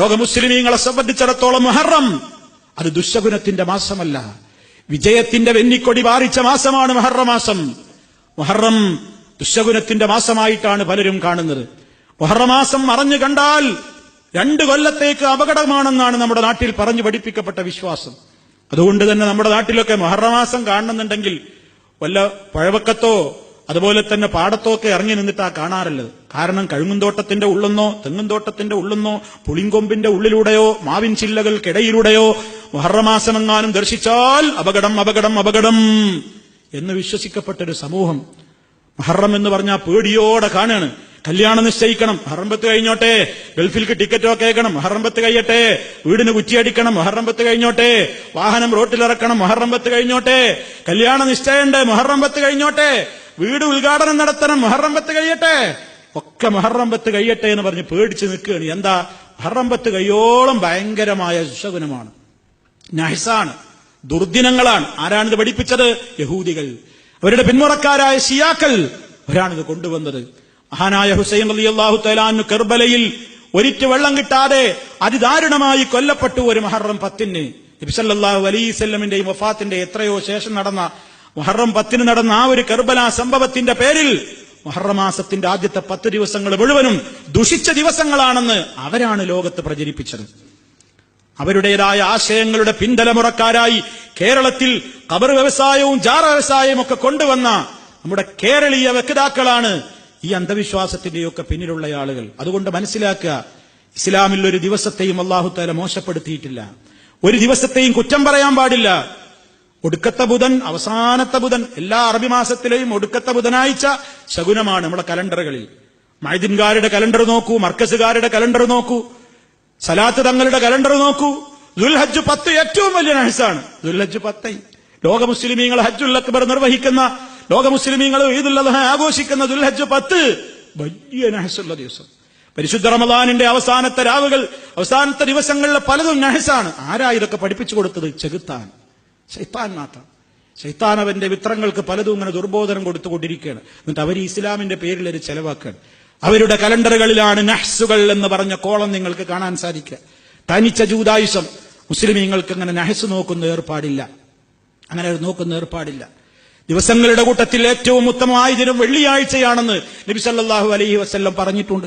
ലോക മുസ്ലിമീങ്ങളെ സംബന്ധിച്ചിടത്തോളം മുഹറം. അത് ദുശകുനത്തിന്റെ മാസമല്ല. വിജയത്തിന്റെ വെന്നിക്കൊടി പാറിച്ച മാസമാണ് മുഹറം മാസം. മുഹറം ദുശകുനത്തിന്റെ മാസമായിട്ടാണ് പലരും കാണുന്നത്. മുഹറമാസം മറഞ്ഞു കണ്ടാൽ രണ്ട് കൊല്ലത്തേക്ക് അപകടമാണെന്നാണ് നമ്മുടെ നാട്ടിൽ പറഞ്ഞു പഠിപ്പിക്കപ്പെട്ട വിശ്വാസം. അതുകൊണ്ട് തന്നെ നമ്മുടെ നാട്ടിലൊക്കെ മുഹറമാസം കാണുന്നുണ്ടെങ്കിൽ വല്ല പഴവക്കത്തോ അതുപോലെ തന്നെ പാടത്തോ ഒക്കെ ഇറങ്ങി നിന്നിട്ടാ കാണാറുള്ളത്. കാരണം കഴുങ്ങുന്തോട്ടത്തിന്റെ ഉള്ളെന്നോ തെങ്ങുന്തോട്ടത്തിന്റെ ഉള്ളെന്നോ പുളിങ്കൊമ്പിന്റെ ഉള്ളിലൂടെയോ മാവിൻ ചില്ലകൾക്കിടയിലൂടെയോ മഹറമാസമെങ്ങാനും ദർശിച്ചാൽ അപകടം അപകടം അപകടം എന്ന് വിശ്വസിക്കപ്പെട്ടൊരു സമൂഹം. മുഹറം എന്ന് പറഞ്ഞാൽ പേടിയോടെ കാണുകയാണ് കല്യാണം നിശ്ചയിക്കണം ഹറമ്പത്ത് കഴിഞ്ഞോട്ടെ. ഗൾഫിൽക്ക് ടിക്കറ്റ് ഒക്കെ അയക്കണം ഹറമ്പത്ത് കഴിയട്ടെ. വീടിന് കുറ്റിയടിക്കണം മഹറമ്പത്ത് കഴിഞ്ഞോട്ടെ. വാഹനം റോട്ടിലിറക്കണം മഹറമ്പത്ത് കഴിഞ്ഞോട്ടെ. കല്യാണ നിശ്ചയുണ്ട് മഹറമ്പത്ത് കഴിഞ്ഞോട്ടെ. വീട് ഉദ്ഘാടനം നടത്തണം മഹറമ്പത്ത് കഴിയട്ടെ. ഒക്കെ മഹറമ്പത്ത് കഴിയട്ടെ എന്ന് പറഞ്ഞ് പേടിച്ച് നിൽക്കുകയാണ്. എന്താ? മഹറമ്പത്ത് കയ്യോളം ഭയങ്കരമായ ശകുനമാണ്. നഹസാണ്. ദുർദിനങ്ങളാണ്. ആരാണിത് പഠിപ്പിച്ചത്? യഹൂദികൾ. അവരുടെ പിന്മുറക്കാരായ ഷിയാക്കൾ അവരാണിത് കൊണ്ടുവന്നത്. മഹാനായ ഹുസൈൻ അലി അള്ളാഹു തലാനു കെർബലയിൽ ഒരിറ്റ് വെള്ളം കിട്ടാതെ അതിദാരുണമായി കൊല്ലപ്പെട്ടു ഒരു മഹറം പത്തിന്. നബിസല്ലാഹു അലൈസല്ലമിന്റെയും വഫാത്തിന്റെ എത്രയോ ശേഷം നടന്ന മുഹറം പത്തിന് നടന്ന ആ ഒരു കെർബല സംഭവത്തിന്റെ പേരിൽ മുഹറമാസത്തിന്റെ ആദ്യത്തെ പത്ത് ദിവസങ്ങൾ മുഴുവനും ദുഷിച്ച ദിവസങ്ങളാണെന്ന് അവരാണ് ലോകത്ത് പ്രചരിപ്പിച്ചത്. അവരുടേതായ ആശയങ്ങളുടെ പിന്തലമുറക്കാരായി കേരളത്തിൽ കബർ വ്യവസായവും ജാറ വ്യവസായവും ഒക്കെ കൊണ്ടുവന്ന നമ്മുടെ കേരളീയ വ്യക്താക്കളാണ് ഈ അന്ധവിശ്വാസത്തിന്റെയൊക്കെ പിന്നിലുള്ള ആളുകൾ. അതുകൊണ്ട് മനസ്സിലാക്കുക ഇസ്ലാമിൽ ഒരു ദിവസത്തെയും അള്ളാഹുത്താല മോശപ്പെടുത്തിയിട്ടില്ല. ഒരു ദിവസത്തെയും കുറ്റം പറയാൻ പാടില്ല. ഒടുക്കത്തെ ബുധൻ അവസാനത്തെ ബുധൻ എല്ലാ അറബി മാസത്തിലെയും ഒടുക്കത്തെ ബുധനാഴ്ച ശകുനമാണ് നമ്മുടെ കലണ്ടറുകളിൽ. മൈദിൻകാരുടെ കലണ്ടർ നോക്കൂ മർക്കസുകാരുടെ കലണ്ടർ നോക്കൂ സലാത്ത് തങ്ങളുടെ കലണ്ടർ നോക്കൂ. ദുൽഹജ് പത്ത് ഏറ്റവും വലിയ നഹസാണ് ദുൽഹജ് പത്ത്. ലോക മുസ്ലിമീങ്ങൾ ഹജ്ജുൽ അക്ബർ നിർവഹിക്കുന്ന ലോക മുസ്ലിമീങ്ങൾ ഈദുൽ അദ്ഹ ആഘോഷിക്കുന്ന ദുൽഹജ് പത്ത് വലിയ നഹസുള്ള ദിവസം. പരിശുദ്ധ റമദാനിന്റെ അവസാനത്തെ രാവുകൾ അവസാനത്തെ ദിവസങ്ങളിലെ പലതും നഹസാണ് ആരാ ഇതൊക്കെ പഠിപ്പിച്ചു കൊടുത്തത്? ചെകുത്താൻ ശൈത്താൻ മാത്രം. ശൈത്താൻ അവന്റെ വിത്രങ്ങൾക്ക് പലതും ഇങ്ങനെ ദുർബോധനം കൊടുത്തുകൊണ്ടിരിക്കുകയാണ്. എന്നിട്ട് അവർ ഇസ്ലാമിന്റെ പേരിൽ ഒരു ചെലവാക്കുകയാണ്. അവരുടെ കലണ്ടറുകളിലാണ് നഹ്സുകൾ എന്ന് പറഞ്ഞ കോളം നിങ്ങൾക്ക് കാണാൻ സാധിക്കുക. തനിച്ച ജൂതായുസം മുസ്ലിമീങ്ങൾക്ക് അങ്ങനെ നഹസ് നോക്കുന്ന ഏർപ്പാടില്ല. അങ്ങനെ ഒരു നോക്കുന്ന ഏർപ്പാടില്ല. ദിവസങ്ങളുടെ കൂട്ടത്തിൽ ഏറ്റവും ഉത്തമമായ ദിനം വെള്ളിയാഴ്ചയാണെന്ന് നബി സല്ലല്ലാഹു അലൈഹി വസ്ല്ലം പറഞ്ഞിട്ടുണ്ട്.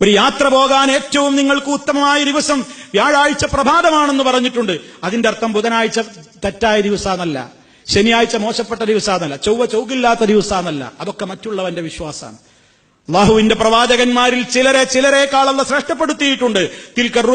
ഒരു യാത്ര പോകാൻ ഏറ്റവും നിങ്ങൾക്ക് ഉത്തമമായ ദിവസം വ്യാഴാഴ്ച പ്രഭാതമാണെന്ന് പറഞ്ഞിട്ടുണ്ട്. അതിന്റെ അർത്ഥം ബുധനാഴ്ച തെറ്റായ ദിവസാന്നല്ല. ശനിയാഴ്ച മോശപ്പെട്ട ദിവസാന്നല്ല. ചൊവ്വ ചൊവ്വില്ലാത്ത ദിവസാന്നല്ല. അതൊക്കെ മറ്റുള്ളവന്റെ വിശ്വാസമാണ്. അള്ളാഹുവിന്റെ പ്രവാചകന്മാരിൽ ചിലരെ ചിലരെക്കാളല്ല ശ്രേഷ്ഠപ്പെടുത്തിയിട്ടുണ്ട്. തിൽക്കർ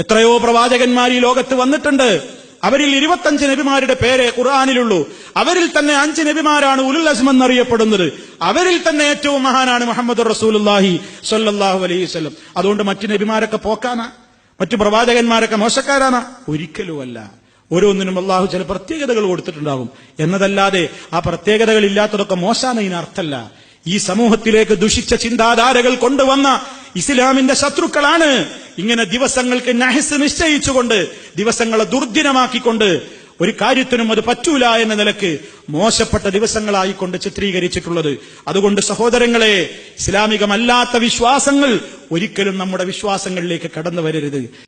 എത്രയോ പ്രവാചകന്മാർ ഈ ലോകത്ത് വന്നിട്ടുണ്ട്. അവരിൽ ഇരുപത്തഞ്ച് നബിമാരുടെ പേരെ ഖുർആാനിലുള്ളൂ. അവരിൽ തന്നെ അഞ്ച് നബിമാരാണ് ഉലുൽ അസ്മ എന്നറിയപ്പെടുന്നത്. അവരിൽ തന്നെ ഏറ്റവും മഹാനാണ് മുഹമ്മദ് റസൂലുല്ലാഹി സല്ലാഹു അലൈഹി സ്വലം അതുകൊണ്ട് മറ്റു നബിമാരൊക്കെ പോക്കാനാ. മറ്റു പ്രവാചകന്മാരൊക്കെ മോശക്കാരാണ് ഒരിക്കലുമല്ല. ഓരോന്നിനും അള്ളാഹു ചില പ്രത്യേകതകൾ കൊടുത്തിട്ടുണ്ടാകും. എന്നതല്ലാതെ ആ പ്രത്യേകതകൾ ഇല്ലാത്തതൊക്കെ മോശാണ് ഇതിനർത്ഥമല്ല ഈ സമൂഹത്തിലേക്ക് ദുഷിച്ച ചിന്താധാരകൾ കൊണ്ടുവന്ന ഇസ്ലാമിന്റെ ശത്രുക്കളാണ്. ഇങ്ങനെ ദിവസങ്ങൾക്ക് നഹസ് നിശ്ചയിച്ചുകൊണ്ട് ദിവസങ്ങളെ ദുർദിനമാക്കിക്കൊണ്ട് ഒരു കാര്യത്തിനും അത് പറ്റൂല എന്ന നിലയ്ക്ക് മോശപ്പെട്ട ദിവസങ്ങളായിക്കൊണ്ട് ചിത്രീകരിച്ചിട്ടുള്ളത്. അതുകൊണ്ട് സഹോദരങ്ങളെ ഇസ്ലാമികമല്ലാത്ത വിശ്വാസങ്ങൾ ഒരിക്കലും നമ്മുടെ വിശ്വാസങ്ങളിലേക്ക് കടന്നു വരരുത്.